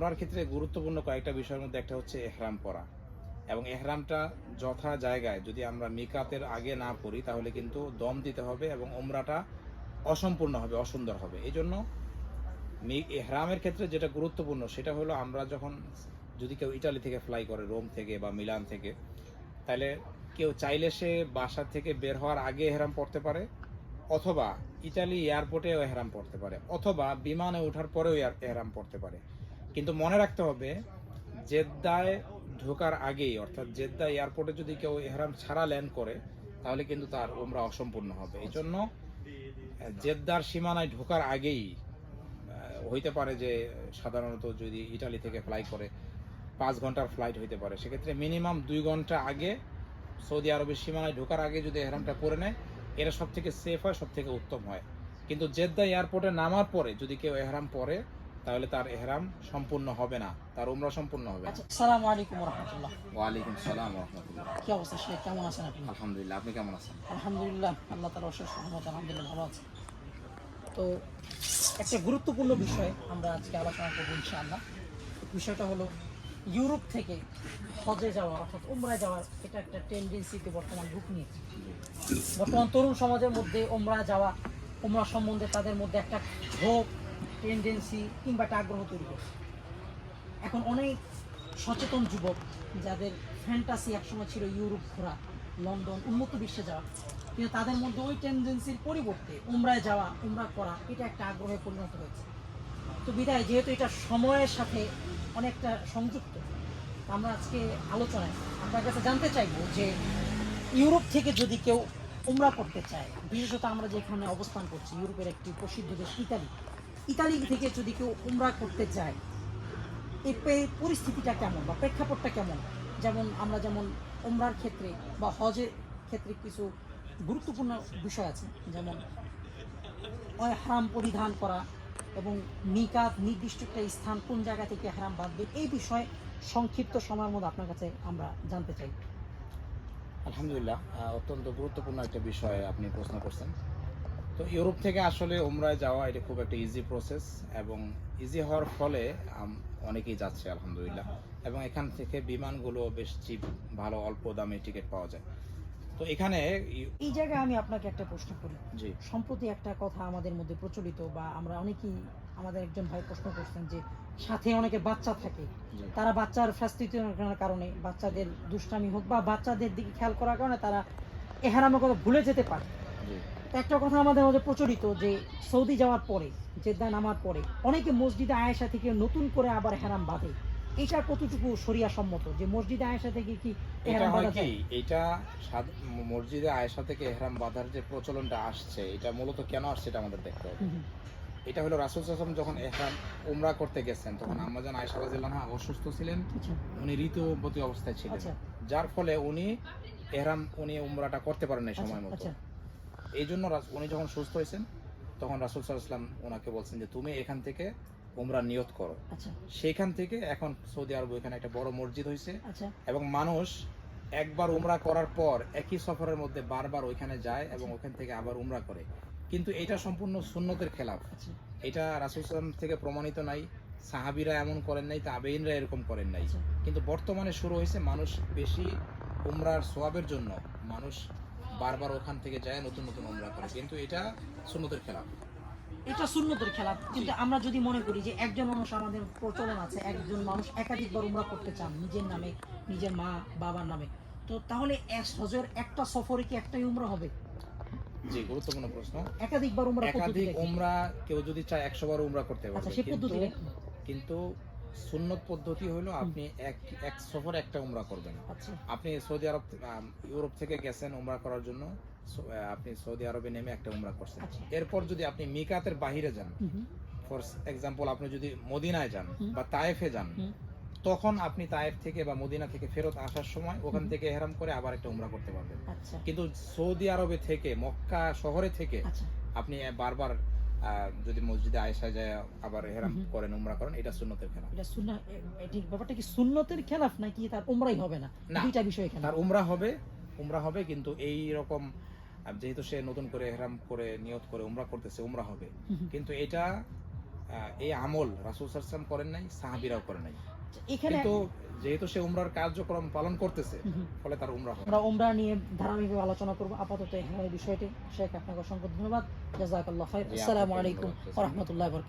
উমরার ক্ষেত্রে গুরুত্বপূর্ণ কয়েকটা বিষয়ের মধ্যে একটা হচ্ছে এহরাম পরা এবং এহরামটা যথা জায়গায় যদি আমরা মিকাতের আগে না পড়ি, তাহলে কিন্তু দম দিতে হবে এবং উমরাটা অসম্পূর্ণ হবে, অসুন্দর হবে। এই জন্য এহরামের ক্ষেত্রে যেটা গুরুত্বপূর্ণ, সেটা হলো আমরা যখন যদি কেউ ইটালি থেকে ফ্লাই করে, রোম থেকে বা মিলান থেকে, তাহলে কেউ চাইলে সে বাসা থেকে বের হওয়ার আগে এহরাম পড়তে পারে, অথবা ইটালি এয়ারপোর্টেও এহরাম পড়তে পারে, অথবা বিমানে ওঠার পরেও এহরাম পড়তে পারে। কিন্তু মনে রাখতে হবে, জেদ্দায় ঢোকার আগেই, অর্থাৎ জেদ্দা এয়ারপোর্টে যদি কেউ এহরাম ছাড়া ল্যান্ড করে, তাহলে কিন্তু তার ওমরা অসম্পূর্ণ হবে। এই জন্য জেদ্দার সীমানায় ঢোকার আগেই হইতে পারে যে সাধারণত যদি ইটালি থেকে ফ্লাই করে, পাঁচ ঘণ্টার ফ্লাইট হইতে পারে। সেক্ষেত্রে মিনিমাম দুই ঘণ্টা আগে সৌদি আরবের সীমানায় ঢোকার আগে যদি এহরামটা করে নেয়, এটা সব থেকে সেফ হয় সব থেকে উত্তম হয়। কিন্তু জেদ্দা এয়ারপোর্টে নামার পরে যদি কেউ এহরাম পরে তাহলে তার এহরাম সম্পূর্ণ হবে না তার উমরা সম্পূর্ণ হবে না। আচ্ছা সালামু আলাইকুম রহমতুল্লাহ। ওয়ালাইকুম সালাম রহমতুল্লাহ। কি অবস্থা শেখ কেমন আছেন আপনি? আলহামদুলিল্লাহ আপনি কেমন আছেন? আলহামদুলিল্লাহ আল্লাহ তালা অশেষ রহমত আলহামদুলিল্লাহ ভালো আছে। তো একটা গুরুত্বপূর্ণ বিষয় আমরা আজকে আলোচনা করব ইনশাআল্লাহ। বিষয়টা হলো ইউরোপ থেকে হজে যাওয়া অর্থাৎ উমরায় যাওয়ার এটা একটা টেন্ডেন্সিতে বর্তমান রূপ নিয়েছে। বর্তমান তরুণ সমাজের মধ্যে উমরা যাওয়া উমরা সম্বন্ধে তাদের মধ্যে একটা হোপ টেন্ডেন্সি কিংবা একটা আগ্রহ তৈরি করছে। এখন অনেক সচেতন যুবক যাদের ফ্যান্টাসি একসময় ছিল ইউরোপ ঘোরা, লন্ডন উন্নত বিশ্বে যাওয়া, কিন্তু তাদের মধ্যে ওই টেন্ডেন্সির পরিবর্তে উমরায় যাওয়া, উমরা করা, এটা একটা আগ্রহে পরিণত হয়েছে। তো বিদায়, যেহেতু এটা সময়ের সাথে অনেকটা সংযুক্ত আমরা আজকে আলোচনায় আপনার কাছে জানতে চাইব যে ইউরোপ থেকে যদি কেউ উমরা করতে চায়, বিশেষত আমরা যেখানে অবস্থান করছি, ইউরোপের একটি প্রসিদ্ধ দেশ ইতালি ইতালি থেকে যদি কেউ উমরা করতে চায় পে- পরিস্থিতিটা কেমন বা প্রেক্ষাপটটা কেমন? যেমন আমরা যেমন উমরার ক্ষেত্রে বা হজের ক্ষেত্রে কিছু গুরুত্বপূর্ণ বিষয় আছে, যেমন হারাম পরিধান করা এবং নিকাত নির্দিষ্ট একটা স্থান কোন জায়গা থেকে হারাম বাঁধবে, এই বিষয়ে সংক্ষিপ্ত সময়ের মধ্যে আপনার কাছে আমরা জানতে চাই। আলহামদুলিল্লাহ অত্যন্ত গুরুত্বপূর্ণ একটা বিষয় আপনি প্রশ্ন করছেন। তো ইউরোপ থেকে আসলে উমরায় যাওয়া এটা খুব একটা ইজি প্রসেস এবং ইজি হওয়ার ফলে অনেকেই যাচ্ছে আলহামদুলিল্লাহ। এবং এখান থেকে বিমানগুলো বেশ চিপ ভালো অল্প দামে টিকিট পাওয়া যায়। তো এখানে এই জায়গায় আমি আপনাকে একটা প্রশ্ন করি। জি। সম্প্রতি একটা কথা আমাদের মধ্যে প্রচলিত বা আমরা অনেকেই আমাদের একজন ভাই প্রশ্ন করছেন যে সাথে অনেকে বাচ্চা থাকে। তারা বাচ্চার ফ্যাস্টিটিউনের কারণে বাচ্চাদের দুষ্টামি হোক বা বাচ্চাদের দিকে খেয়াল করার কারণে তারা এহারামের কথা ভুলে যেতে পারে। একটা কথা আমাদের মধ্যে প্রচলিত যে সৌদি যাওয়ার পরে জেদ্দা নামার পরে অনেকে মসজিদে আয়েশা থেকে নতুন করে আবার হেরাম বাঁধে। এটা কতটুকু সরিয়া সম্মত যে মসজিদে আয়েশা থেকে কি এটা হয় কি? এটা মসজিদে আয়েশা থেকে এহরাম বাঁধার যে প্রচলনটা আসছে এটা মূলত কেন আসছে এটা আমাদের দেখতে হবে। এটা হলো রাসুল সাল্লাম যখন এহরাম উমরা করতে গেছেন তখন আম্মাজান আয়েশা আনহা অসুস্থ ছিলেন। আচ্ছা। উনি ঋতুবতী অবস্থায় ছিলেন। আচ্ছা। যার ফলে উনি এহরাম উনি উমরাটা করতে পারেন নাই আচ্ছা সময় মতো। এই জন্য উনি যখন সুস্থ হয়েছেন তখন রাসুল সাল্লাম ওনাকে বলছেন যে তুমি এখান থেকে উমরা নিয়ত করো। আচ্ছা। সেখান থেকে এখন সৌদি আরব এখানে একটা বড় মসজিদ হয়েছে। আচ্ছা। এবং মানুষ একবার উমরা করার পর একই সফরের মধ্যে বারবার ওইখানে যায় এবং ওখান থেকে আবার উমরা করে। কিন্তু এটা সম্পূর্ণ সুন্নতের খেলাফ। আচ্ছা। এটা রাসুল সাল্লাম থেকে প্রমাণিত নাই। সাহাবিরা এমন করেন নাই তাবেইনরা এরকম করেন নাই। আচ্ছা। কিন্তু বর্তমানে শুরু হয়েছে মানুষ বেশি উমরার সোয়াবের জন্য। মানুষ বারবার ওখান থেকে যায় নতুন নতুন উমরা করে। কিন্তু এটা সুন্নতের খেলাফ এটা সুন্নতের খেলা কিন্তু আমরা যদি মনে করি যে একজন মানুষ আমাদের প্রচলন আছে একজন মানুষ একাধিকবার উমরা করতে চান নিজের নামে নিজের মা বাবার নামে তো তাহলে হজের একটা সফরে কি একটাই উমরা হবে? জি গুরুত্বপূর্ণ প্রশ্ন। একাধিকবার উমরা একাধিক? উমরা কেউ যদি চায় একশো বার উমরা করতে আচ্ছা পারবে? কিন্তু সুন্নত পদ্ধতি হলো আপনি এক এক সফরে একটা উমরা করবেন। আচ্ছা। আপনি সৌদি আরব ইউরোপ থেকে গেছেন উমরা করার জন্য আপনি সৌদি আরবে নেমে একটা উমরা করছেন। আচ্ছা। এরপর যদি আপনি মিকাতের বাহিরে যান ফর এক্সাম্পল আপনি যদি মদিনায় যান বা তায়েফে যান তখন আপনি তায়েফ থেকে বা মদিনা থেকে ফেরত আসার সময় ওখান থেকে এহরাম করে আবার একটা উমরা করতে পারবেন। আচ্ছা। কিন্তু সৌদি আরবে থেকে মক্কা শহরে থেকে আপনি বারবার যদি মসজিদে যায় আবার হেরাম। করেন উমরা করেন এটা সুন্নতের খেলাফ। এটা সুন্না ব্যাপারটা কি সুন্নতের খেলাফ নাকি তার উমরাই হবে না। দুইটা বিষয় খেলাফ। তার উমরা হবে উমরা হবে কিন্তু এই রকম যেহেতু সে নতুন করে হেরাম করে নিয়ত করে উমরা করতেছে উমরা হবে। কিন্তু এটা আহ, এই আমল রাসুল সাল্লাম করেন নাই সাহাবিরাও করেন নাই। এখানে তো যেহেতু সে উমরার কার্যক্রম পালন করতেছে। ফলে তার উমরা আমরা উমরা নিয়ে ধারাবাহিকভাবে আলোচনা করব। আপাতত এখানে বিষয়টি। শেখ আপনাকে অসংখ্য ধন্যবাদ। জাজাকাল্লাহ খাইর। আসসালামু আলাইকুম। ওয়া রাহমাতুল্লাহি ওয়া বারাকাতুহু।